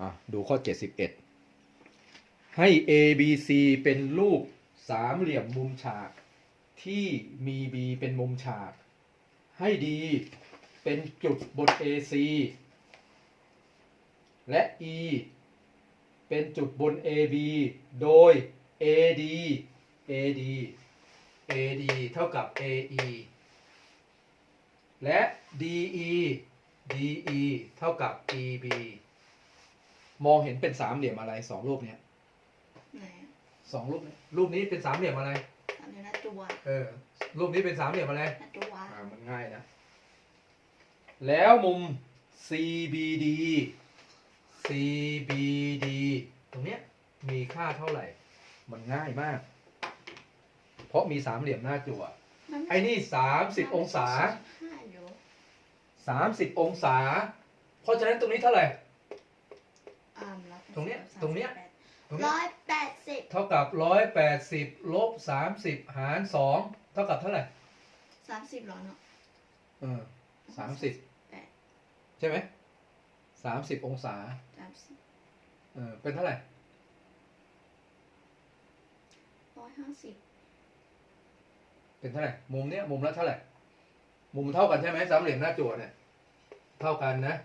อะดูข้อ 71 ให้ A B C เป็นรูปสามเหลี่ยมมุมฉาก ที่มี B เป็นมุมฉาก ให้ D เป็นจุดบน AC และ E เป็นจุดบน AB โดย AD AD AD เท่ากับ AE และ DE DE เท่ากับ EB มองเห็นเป็นสามเหลี่ยมอะไรสองรูปเนี้ยไหนอะสองรูปเนี้ยรูปนี้เป็นสามเหลี่ยมอะไรอันนี้หน้าตัวเออ รูปนี้เป็นสามเหลี่ยมอะไรหน้าตัวอ่ามันง่ายนะ แล้วมุม CBD CBD ตรงเนี้ยมีค่าเท่าไหร่ มันง่ายมาก เพราะมีสามเหลี่ยมหน้าจั่วมันม่ไอ้นี่สามสิบองศาห้าอยู่สามสิบองศา เพราะฉะนั้นตรงนี้เท่าไหร่อ่าแล้ว ตรงเนี้ยตรงเนี้ยตรงนี้ร้อยแปดสิบเท่ากับร้อยแปดสิบลบสามสิบหารสองเท่ากับเท่าไหร่สามสิบเหรอเนาะเออสามสิบแปดใช่ไหมสามสิบองศาสามสิบเออเป็นเท่าไหร่ร้อยห้าสิบเป็นเท่าไหร่มุมเนี้ยมุมละเท่าไหร่มุมเท่ากันใช่ไหมสามเหลี่ยมหน้าจั่วเนี่ย เท่ากันนะ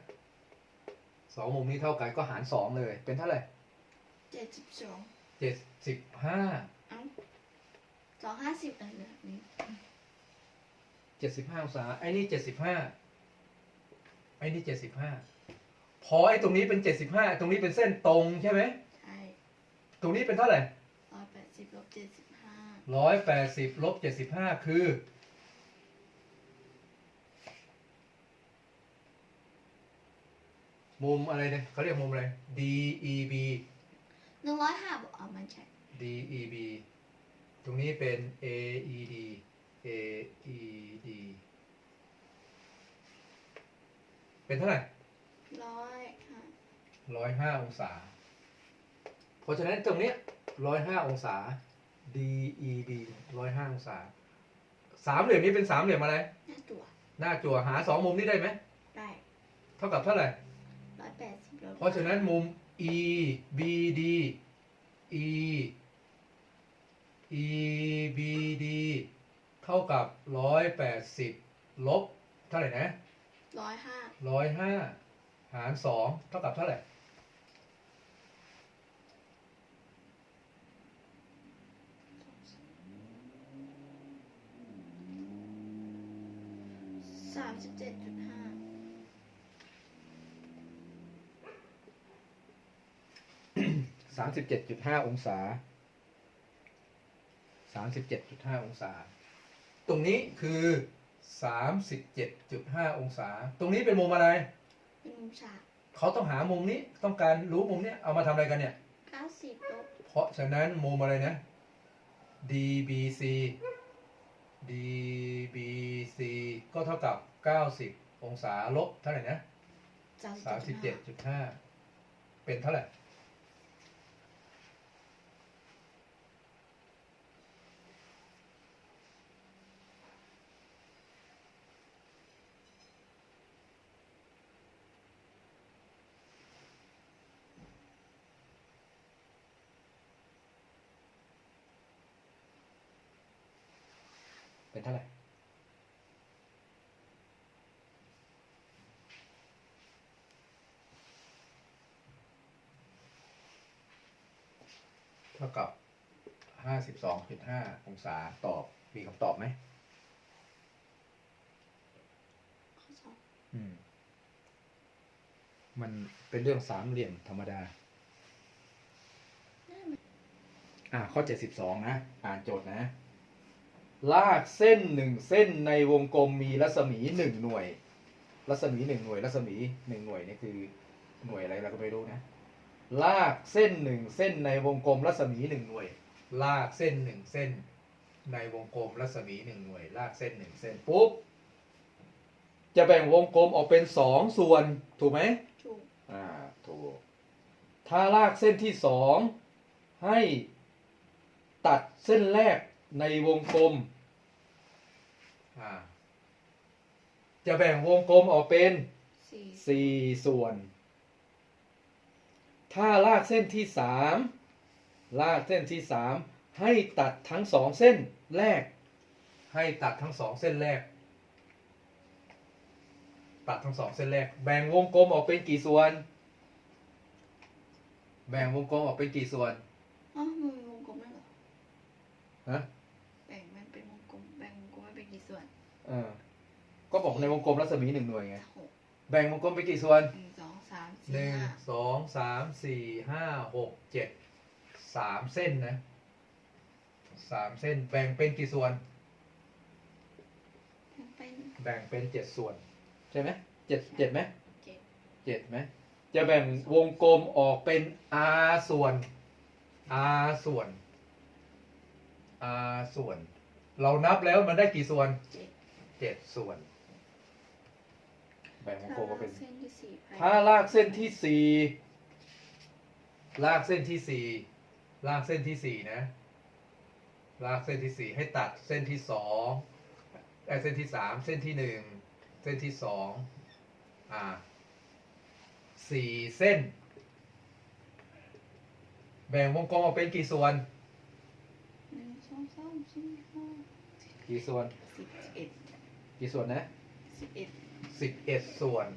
สองมุมนี้เท่ากันก็หารสองเลย เป็นเท่าไหร่เจ็ดสิบสองเจ็ดสิบห้าเอ้าสองห้าสิบอะไรแบบนี้เจ็ดสิบห้าองศาไอ้นี่เจ็ดสิบห้าไอ้นี่เจ็ดสิบห้าพอไอ้ตรงนี้เป็นเจ็ดสิบห้าตรงนี้เป็นเส้นตรงใช่ไหมใช่ตรงนี้เป็นเท่าไหร่ร้อยแปดสิบลบเจ็ดสิบห้าร้อยแปดสิบลบเจ็ดสิบห้าคือ มุมอะไรเนี่ยเขาเรียกมุมอะไร DEB หนึ่งร้อยห้าบอกเอามันใช่ DEB ตรงนี้เป็น AED AED เป็นเท่าไหร่ร้อยห้าร้อยห้าองศา เพราะฉะนั้นตรงเนี้ยร้อยห้าองศา DEB ร้อยห้าองศา สามเหลี่ยมนี้เป็นสามเหลี่ยมอะไร หน้าตัว หน้าจั่วหาสองมุมนี้ได้ไหมได้ เท่ากับเท่าไหร่ร้อยแปดสิบลบ เพราะฉะนั้นมุม EBD E EBD เท่ากับร้อยแปดสิบลบเท่าไหร่นะร้อยห้าร้อยห้าหารสองเท่ากับเท่าไหร่สามสิบเจ็ดจุดห้า สามสิบเจ็ดจุดห้าองศาสามสิบเจ็ดจุดห้าองศา ตรงนี้คือสามสิบเจ็ดจุดห้าองศา ตรงนี้เป็นมุมอะไร เป็นมุมฉากเขาต้องหามุมนี้ต้องการรู้มุมเนี้ยเอามาทำอะไรกันเนี่ย เก้าสิบลบเพราะฉะนั้นมุมอะไรนะ DBC DBC ก็เท่ากับ 90 องศาลบเท่าไหร่นะ สามสิบเจ็ดจุดห้า37.5 เป็นเท่าไหร่ เป็นเท่าไหร่เท่ากับ52.5องศาตอบมีคำตอบไหมข้อสองอืม มันเป็นเรื่องสามเหลี่ยมธรรมดานั่นมัน อ่าข้อ72นะ อ่านโจทย์นะ ลากเส้นหนึ่งเส้นในวงกลมมีรัศมีหนึ่งหน่วย รัศมีหนึ่งหน่วย รัศมีหนึ่งหน่วยนี่คือหน่วยอะไรเราก็ไม่รู้นะ ลากเส้นหนึ่งเส้นในวงกลมรัศมีหนึ่งหน่วย ลากเส้นหนึ่งเส้น ในวงกลมรัศมีหนึ่งหน่วย ลากเส้นหนึ่งเส้นปุ๊บจะแบ่งวงกลมออกเป็นสองส่วนถูกไหมถูกอ่าถูกถ้าลากเส้นที่สองให้ตัดเส้นแรก ในวงกลมอ่าจะแบ่งวงกลมออกเป็นสี่สี่ส่วน ถ้าลากเส้นที่สามลากเส้นที่สามให้ตัดทั้งสองเส้นแรก ให้ตัดทั้งสองเส้นแรก ตัดทั้งสองเส้นแรก แบ่งวงกลมออกเป็นกี่ส่วน แบ่งวงกลมออกเป็นกี่ส่วนอ๋อมันมีวงกลมด้วยเหรอฮะ ออ ก็บอกในวงกลมรัศมีหนึ่งหน่วยไง หกแบ่งวงกลมเป็นกี่ส่วน หนึ่งสองสามหสี่นึ่งห้าสองสามสี่ห้าหกเจ็ดสามเส้นนะสามเส้นแบ่งเป็นกี่ส่วนมันเป็นแบ่งเป็นเจ็ดส่วน ใช่ไหมเจ็ดเจ็ดไหมเจ็ดเจ็ดไหมจะแบ่งวงกลมออกเป็น r ส่วน r ส่วน r ส่วน เรานับแล้วมันได้กี่ส่วน เจ็ด เจ็ดส่วน แบ่งวงกลมออกเป็น เส้นที่สี่ไปถ้าลากเส้นที่สี่ลากเส้นที่สี่ลากเส้นที่สี่นะ ลากเส้นที่สี่ให้ตัดเส้นที่สองไอ้เส้นที่สามเส้นที่หนึ่งเส้นที่สองอ่าสี่เส้น แบ่งวงกลมออกเป็นกี่ส่วน หนึ่งสองสามสี่ห้ากี่ส่วนสิบเอ็ด กี่ส่วนนะสิบเอ็ดสิบเอ็ดส่วน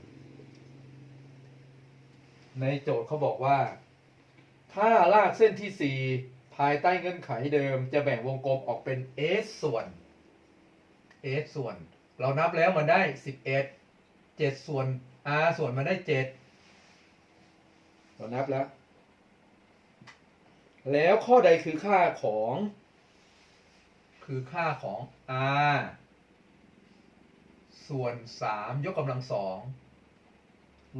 ในโจทย์เขาบอกว่า ถ้าลากเส้นที่สี่ภายใต้เงื่อนไขเดิม จะแบ่งวงกลมออกเป็น s ส่วน s ส่วน เรานับแล้วมันได้สิบเอ็ดเจ็ดส่วน r ส่วนมันได้เจ็ดเรานับแล้ว แล้วข้อใดคือค่าของ คือค่าของ r ส่วนสามยกกำลังสอง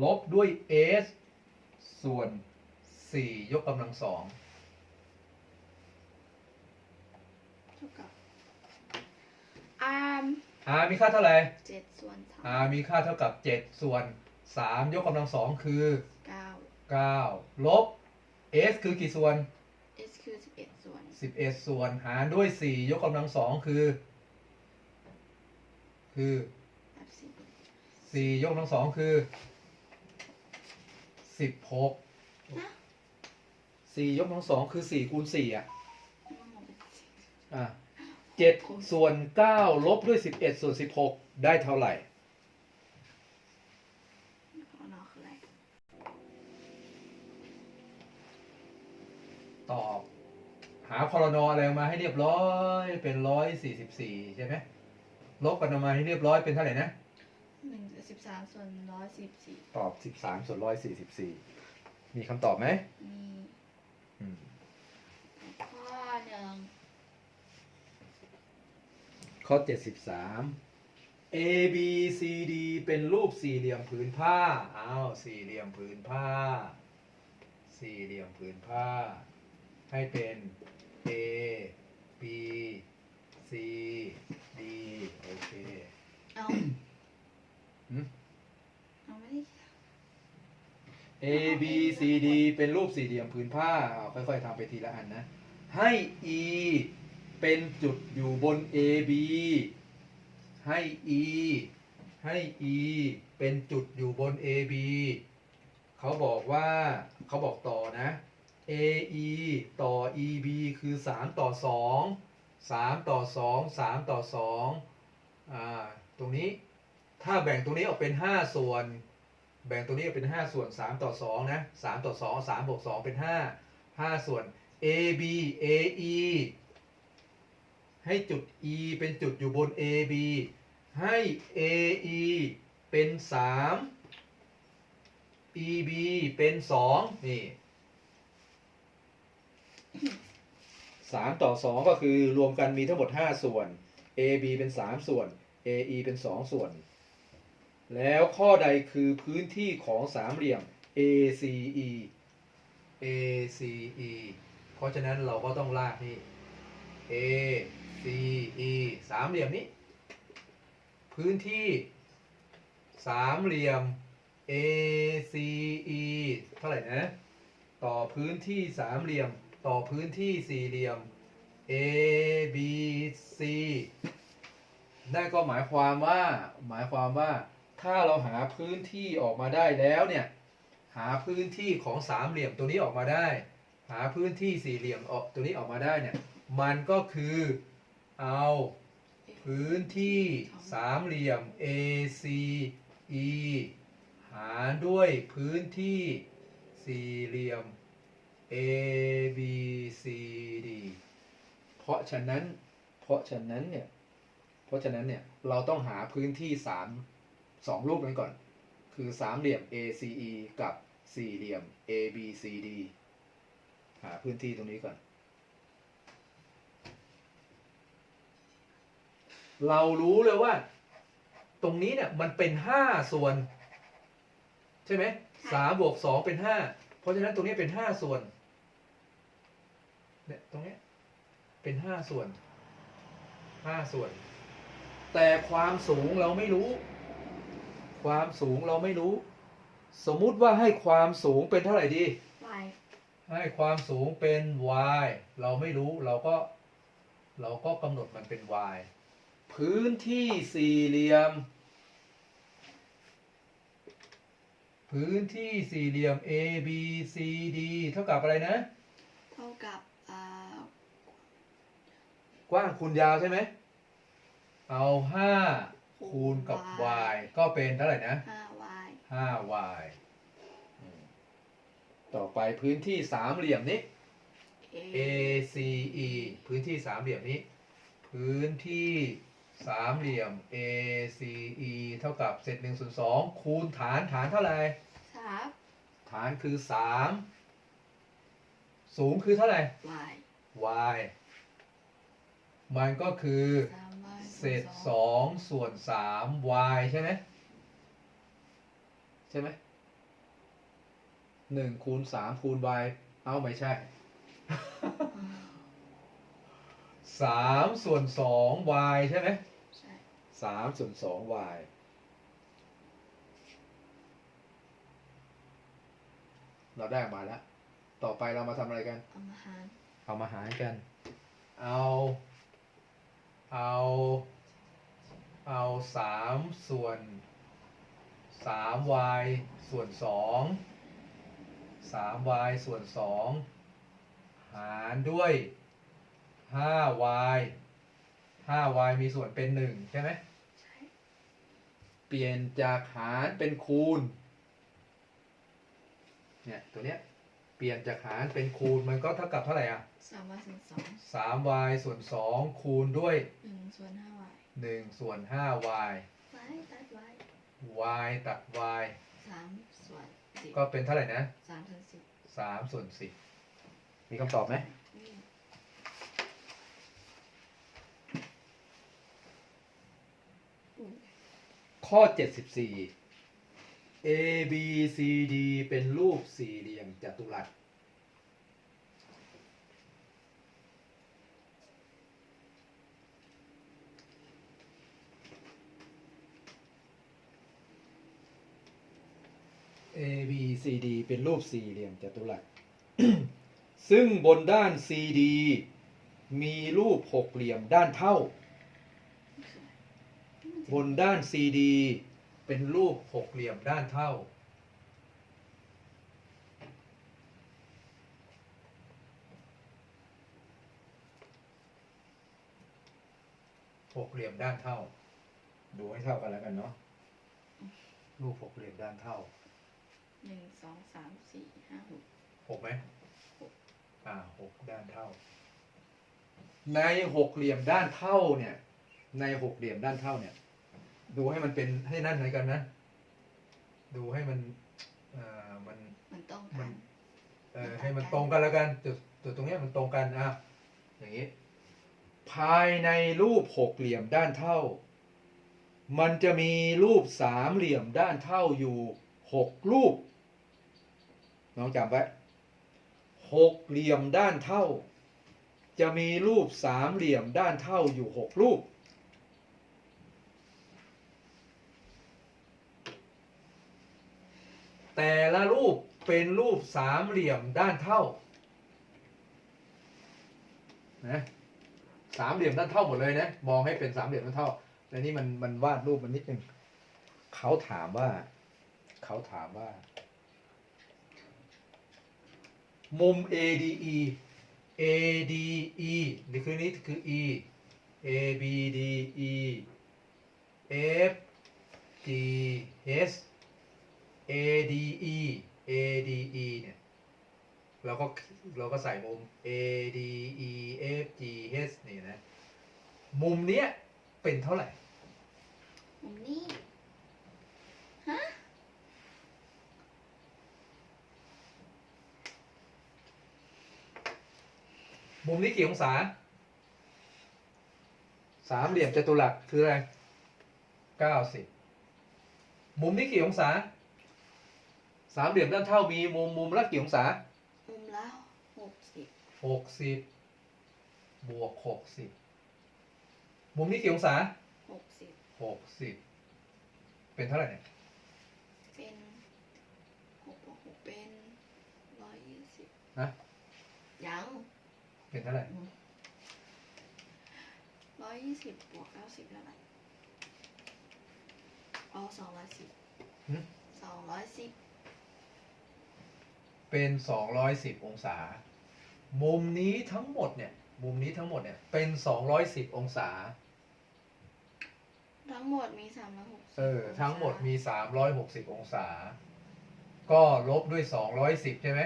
ลบด้วย s ส่วนสี่ยกกำลังสองเท่ากับอาร์ม r มีค่าเท่าไหร่ เจ็ดส่วนสาม r มีค่าเท่ากับเจ็ดส่วนสามยกกำลังสองคือ เก้าเก้าลบ s คือกี่ส่วน S คือสิบเอ็ดส่วนสิบเอ็ดส่วนหารด้วยสี่ยกกำลังสองคือ คือแบบสี่ สี่ยกกำลังสองคือสิบหกสี่ยกกำลังสองคือสี่คูณสี่อะอะเจ็ดส่วนเก้าลบด้วยสิบเอ็ดส่วนสิบหกได้เท่าไหร่ตอบ หาพลนอะไรมาให้เรียบร้อยเป็นร้อยสี่สิบสี่ใช่ไหมลบกันออกมาให้เรียบร้อยเป็นเท่าไหร่นะ หนึ่งสิบสามส่วนร้อยสิบสี่ตอบสิบสามส่วนร้อยสี่สิบสี่มีคำตอบไหมมีอืมข้อหนึ่งข้อเจ็ดสิบสาม A B C D เป็นรูปสี่เหลี่ยมผืนผ้า อ้าว สี่เหลี่ยมผืนผ้า สี่เหลี่ยมผืนผ้า ให้เป็น A B C D โอเค เอาหืม เอาไม่ได้ A B C D เป็นรูปสี่เหลี่ยมผืนผ้าเอาค่อยๆทำไปทีละอันนะ ให้ E เป็นจุดอยู่บน A B ให้ E ให้ E เป็นจุดอยู่บน A B เขาบอกว่าเขาบอกต่อนะ A E ต่อ E B คือ 3 ต่อ 2 3 ต่อ 2 3 ต่อ2อ่าตรงนี้ ถ้าแบ่งตรงนี้ออกเป็น5ส่วน แบ่งตรงนี้เป็น5ส่วน3ต่อ2นะ3ต่อ2 3บวก2เป็น5 5ส่วน A B A E ให้จุด E เป็นจุดอยู่บน A B ให้ A E เป็น 3 E B เป็น 2 นี่ 3 ต่อ 2 ก็คือรวมกันมีทั้งหมด 5 ส่วน A B เป็น 3 ส่วน A E เป็น 2 ส่วน แล้วข้อใดคือพื้นที่ของสามเหลี่ยม ACE ACE เพราะฉะนั้นเราก็ต้องลากนี่ ACE สามเหลี่ยมนี้ พื้นที่สามเหลี่ยม ACE เท่าไหร่นะ ต่อพื้นที่สามเหลี่ยม ต่อพื้นที่สี่เหลี่ยม ABC นั่นก็หมายความว่า หมายความว่า ถ้าเราหาพื้นที่ออกมาได้แล้วเนี่ยหาพื้นที่ของสามเหลี่ยมตัวนี้ออกมาได้ หาพื้นที่สี่เหลี่ยมออกตัวนี้ออกมาได้เนี่ยมันก็คือเอาพื้นที่สามเหลี่ยม ACE หารด้วยพื้นที่สี่เหลี่ยม ABCD เพราะฉะนั้น เพราะฉะนั้นเนี่ย เพราะฉะนั้นเนี่ย เราต้องหาพื้นที่สาม สองรูปนั้นก่อน คือสามเหลี่ยม ACE กับสี่เหลี่ยม ABCD หาพื้นที่ตรงนี้ก่อน เรารู้เลยว่า ตรงนี้เนี่ยมันเป็นห้าส่วน ใช่ไหมสามบวกสองเป็นห้าเพราะฉะนั้นตรงนี้เป็นห้าส่วนเนี่ยตรงนี้เป็นห้าส่วนห้าส่วน แต่ความสูงเราไม่รู้ ความสูงเราไม่รู้ สมมุติว่าให้ความสูงเป็นเท่าไหร่ดีวายให้ความสูงเป็น y เราไม่รู้เราก็ เราก็กำหนดมันเป็น y พื้นที่สี่เหลี่ยม พื้นที่สี่เหลี่ยม A B C D เท่ากับอะไรนะ เท่ากับอ่ากว้างคูณยาวใช่ไหมเอาห้า คูณกับ y ก็เป็นเท่าไหร่นะห้าวายห้า y อืมต่อไปพื้นที่สามเหลี่ยมนี้เอ ACE พื้นที่สามเหลี่ยมนี้ พื้นที่สามเหลี่ยม ACE เท่ากับเศษหนึ่งส่วนสองคูณฐานฐานเท่าไหร่สามฐานคือสามสูงคือเท่าไหร่วาย y มันก็คือสามวาย เศษสองส่วนสาม y ใช่ไหมใช่ไหมหนึ่งคูณสามคูณ y เอาไม่ใช่สามส่วนสอง y ใช่ไหมใช่สามส่วนสอง y เราได้ออกมาแล้ว ต่อไปเรามาทำอะไรกัน เอามาหารเอามาหารกัน เอา เอาเอาสามส่วนสาม y ส่วนสองสาม y ส่วนสองหารด้วยห้า y ห้า y มีส่วนเป็นหนึ่งใช่ไหมใช่เปลี่ยนจากหารเป็นคูณ เนี่ย ตัวเนี้ย เปลี่ยนจากหารเป็นคูณมันก็เท่ากับเท่าไหร่อะสามวายส่วนสองสาม y ส่วนสองคูณด้วยหนึ่งส่วนห้าวายหนึ่งส่วนห้า y วายตัดวาย y ตัด y สามส่วนสิบก็เป็นเท่าไหร่นะสามส่วนสิบสามส่วนสิบมีคำตอบไหมนี่อุ้ยข้อเจ็ดสิบสี่ A B C D เป็นรูปสี่เหลี่ยมจัตุรัส A B C D เป็นรูปสี่เหลี่ยมจัตุรัส ซึ่งบนด้าน CD มีรูปหกเหลี่ยมด้านเท่า บนด้าน CD เป็นรูปหกเหลี่ยมด้านเท่า หกเหลี่ยมด้านเท่า ดูให้เท่ากันแล้วกันเนาะ รูปหกเหลี่ยมด้านเท่า หนึ่งสองสามสี่ห้าหกหกไหมอ่าหกด้านเท่า ในหกเหลี่ยมด้านเท่าเนี่ย ในหกเหลี่ยมด้านเท่าเนี่ย ดูให้มันเป็นให้นั่นเลยกันนะ ดูให้มันเอ่อมันมันต้องมักันน เออให้มันตรงกันแล้วกันจุดจุดตรงเนี้ยมันตรงกันอะอย่างนี้ ภายในรูปหกเหลี่ยมด้านเท่า มันจะมีรูปสามเหลี่ยมด้านเท่าอยู่หกรูป น้องจำไว้หกเหลี่ยมด้านเท่า จะมีรูปสามเหลี่ยมด้านเท่าอยู่หกรูป แต่ละรูปเป็นรูปสามเหลี่ยมด้านเท่านะสามเหลี่ยมด้านเท่าหมดเลยนะมองให้เป็นสามเหลี่ยมด้านเท่าแต่นี่มันมันวาดรูปมันนิดนึงเขาถามว่า เขาถามว่า มุม ADE ADE นี่คือนี้คือ E ABDE F G H ADE ADE เนี่ยเราก็เราก็ใส่มุม ADE F G H นี่นะ มุมเนี้ยเป็นเท่าไหร่ มุมนี้ ฮะ มุมนี้กี่องศา สามเหลี่ยมจัตุรัสคืออะไรเก้าสิบมุมนี้กี่องศา สามเหลี่ยมด้านเท่ามีมุมมุมละกี่องศามุมละหกสิบหกสิบบวกหกสิบมุมนี้กี่องศาหกสิบหกสิบเป็นเท่าไหร่เนี่ยเป็นหกบวกหกเป็นร้อยยี่สิบนะยังเป็นเท่าไหร่ร้อยยี่สิบบวกเก้าสิบเท่าไหร่เอาสองร้อยสิบหึสองร้อยสิบ เป็นสองร้อยสิบองศา มุมนี้ทั้งหมดเนี่ย มุมนี้ทั้งหมดเนี่ย เป็นสองร้อยสิบองศา ทั้งหมดมีสามร้อยหกสิบเออ ทั้งหมดมี 360 องศา ก็ลบด้วย 210 ใช่ไหม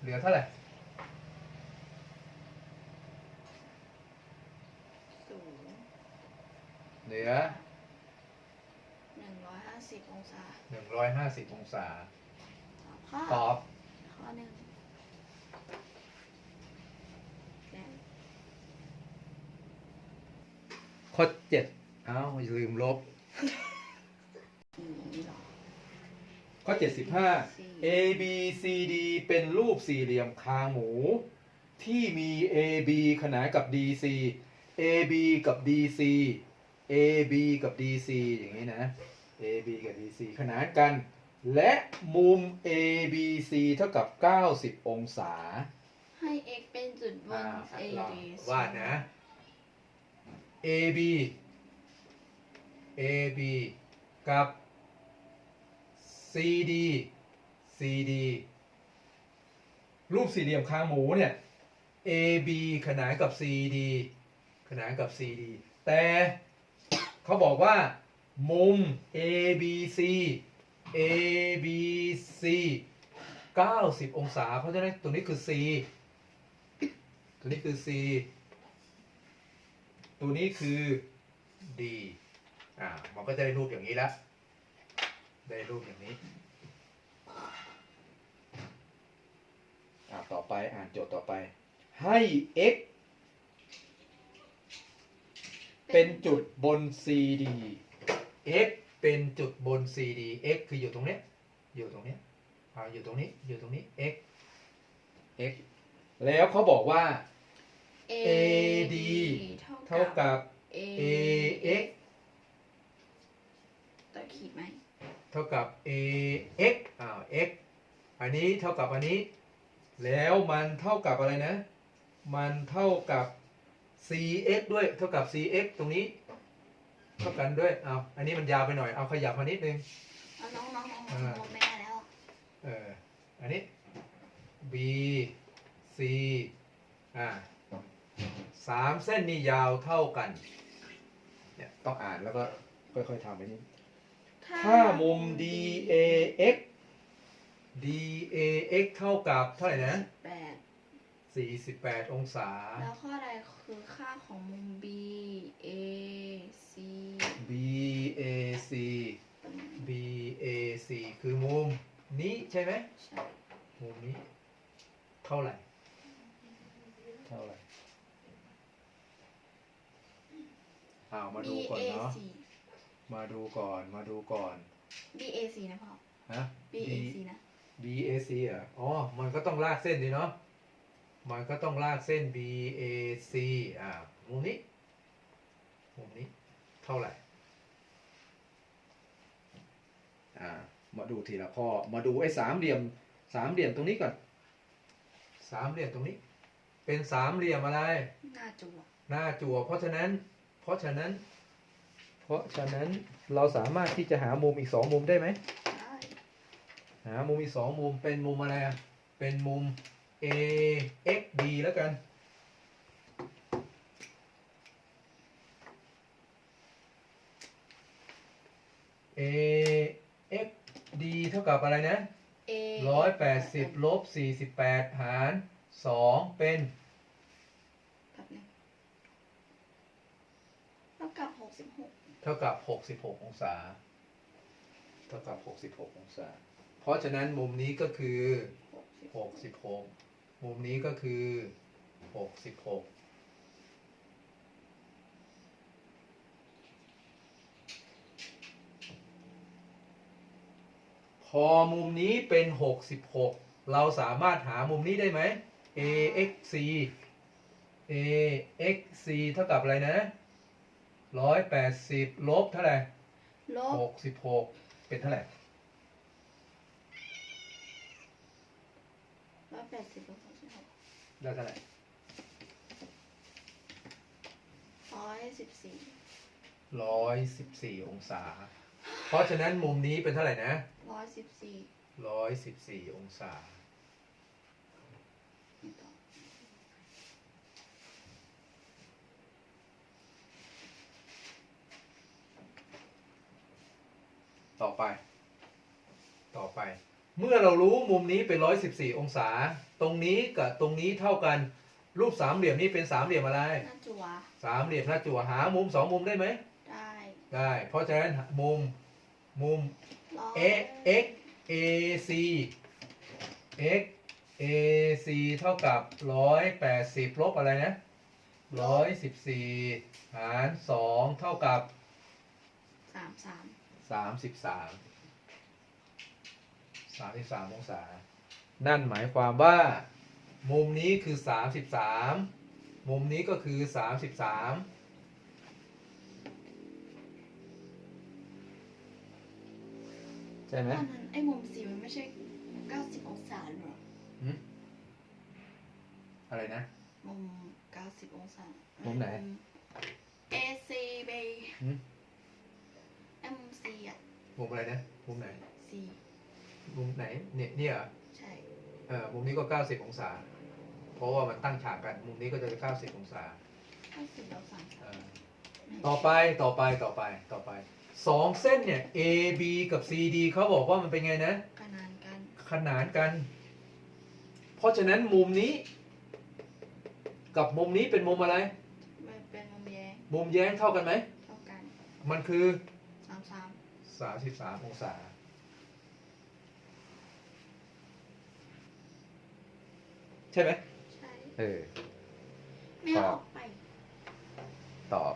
เหลือเท่าไหร่ศูนย์เหลือหนึ่งร้อยห้าสิบองศา 150 องศา ตอบ ข้อตอบข้อหนึ่งแกนข้อ7เอ้าลืมลบอืมนี่เหรอ ข้อ75 A B C D เป็นรูปสี่เหลี่ยมคางหมู ที่มี A B ขนานกับ D C A B กับ D C A B กับ D C อย่างนี้นะ A B กับ D C ขนานกัน และมุม A B C เท่ากับ 90 องศา ให้ x เป็นจุดบนอ่า A ลอง D วาดนะ A B A B กับ C D C D รูปสี่เหลี่ยมคางหมูเนี่ย A B ขนานกับ C D ขนานกับ C D แต่เขาบอกว่ามุม A B C A B C 90 องศา เพราะฉะนั้นตัวนี้คือ C ตัวนี้คือ C ตัวนี้คือ D อ่า มันก็จะได้รูปอย่างนี้แล้ว ได้รูปอย่างนี้ อ่าต่อไป อ่านโจทย์ต่อไป ให้ x เป็นจุดบน CD x เป็นจุดบน CD x คืออยู่ตรงเนี้ยอยู่ตรงเนี้ยอ่าอยู่ตรงนี้อยู่ตรงนี้ x x แล้วเขาบอกว่า A AD เท่ากับ A ax ต่อขีดไหมเท่ากับ ax อ้าว x อันนี้เท่ากับอันนี้ แล้วมันเท่ากับอะไรนะ มันเท่ากับ cx ด้วยเท่ากับ cx ตรงนี้ เท่ากันด้วยเอาอันนี้มันยาวไปหน่อยเอาขยับมานิดนึงเอาน้องน้องน้องอ่าน้องไม่ได้แล้ว เอออันนี้ b c อ่าสามเส้นนี่ยาวเท่ากัน เนี่ยต้องอ่านแล้วก็ค่อยๆทำไปนี่ถ้ามุม DAX DAX เท่ากับเท่าไหร่นะแปด48องศา แล้วข้อใดคือค่าของมุม B A C BAC BAC คือมุมนี้ใช่ไหมใช่มุมนี้ เท่าไหร่ เท่าไหร่อ้าวมา B ดูก่อน A เนาะ C มาดูก่อน มาดูก่อน B A C นะพ่อ ฮะ B A C นะ BAC อะอ๋อ มันก็ต้องลากเส้นดีเนาะ มันก็ต้องลากเส้น BAC อ่ามุมนี้ มุมนี้ เท่าไหร่อ่ามาดูทีละข้อ มาดูไอ้สามเหลี่ยมสามเหลี่ยมตรงนี้ก่อน สามเหลี่ยมตรงนี้ เป็นสามเหลี่ยมอะไร หน้าจั่วหน้าจั่วเพราะฉะนั้น เพราะฉะนั้น เพราะฉะนั้นเราสามารถที่จะหามุมอีกสองมุมได้ไหมได้หามุมอีกสองมุมเป็นมุมอะไรอะเป็นมุม a x d แล้วกัน a x d เท่ากับอะไรนะ A ร้อยแปดสิบลบสี่สิบแปดหารสองเป็นแบบนึงแล้วกับหกสิบหกเท่ากับหกสิบหกองศา เท่ากับหกสิบหกองศา เพราะฉะนั้นมุมนี้ก็คือหกสิบหกสิบหกมุมนี้ก็คือหกสิบหก อมุมนี้เป็นหกสิบหกเราสามารถหามุมนี้ได้ไหม axc axc เท่ากับอะไรนะร้อยแปดสิบลบเท่าไหร่ลหบกสิบหกเป็นเท่าไหร่ร้อยแปดสิบลบหกสิบหกได้เท่าไหร่ร้อยสิบสี่ร้อยสิบสี่องศา เพราะฉะนั้นมุมนี้เป็นเท่าไหร่นะร้อยสิบสี่ร้อยสิบสี่องศาไม่ต่อต่อไป ต่อไป เมื่อเรารู้มุมนี้เป็นร้อยสิบสี่องศา ตรงนี้กับตรงนี้เท่ากัน รูปสามเหลี่ยมนี้เป็นสามเหลี่ยมอะไร หน้าจัวสามเหลี่ยมหน้าจั่วหามุมสองมุมได้ไหม ได้ ได้ เพราะฉะนั้นมุม มุมร้อย a x a c x a c เท่ากับร้อยแปดสิบลบอะไรนะร้อยสิบสี่หารสองเท่ากับสามสามสามสิบสามสามสิบสามองศา นั่นหมายความว่า มุมนี้คือสามสิบสามมุมนี้ก็คือสามสิบสาม ใช่ไหมตอนนั้นไอ้มุมสีมันไม่ใช่เก้าสิบองศาหรอหืมอะไรนะ มุมเก้าสิบองศา มุมไหน เอซีไปหืม ไอ้มุมซีอะมุมอะไรนะ มุมไหน ซีมุมไหน เนี่ยเนี่ยเหรอใช่ เออมุมนี้ก็ 90 องศา เพราะว่ามันตั้งฉากกัน มุมนี้ก็จะ90 องศาเก้าสิบแล้วสามเออต่อไป ต่อไป ต่อไป ต่อไป สองเส้นเนี่ย A B กับ C D เขาบอกว่ามันเป็นไงนะ ขนานกัน ขนานกัน เพราะฉะนั้นมุมนี้ กับมุมนี้เป็นมุมอะไร มันเป็นมุมแย้งมุมแย้งเท่ากันไหม เท่ากันมันคือ สามสาม33 องศา ใช่ไหม ใช่ เออ ไม่เอาออกไป ตอบ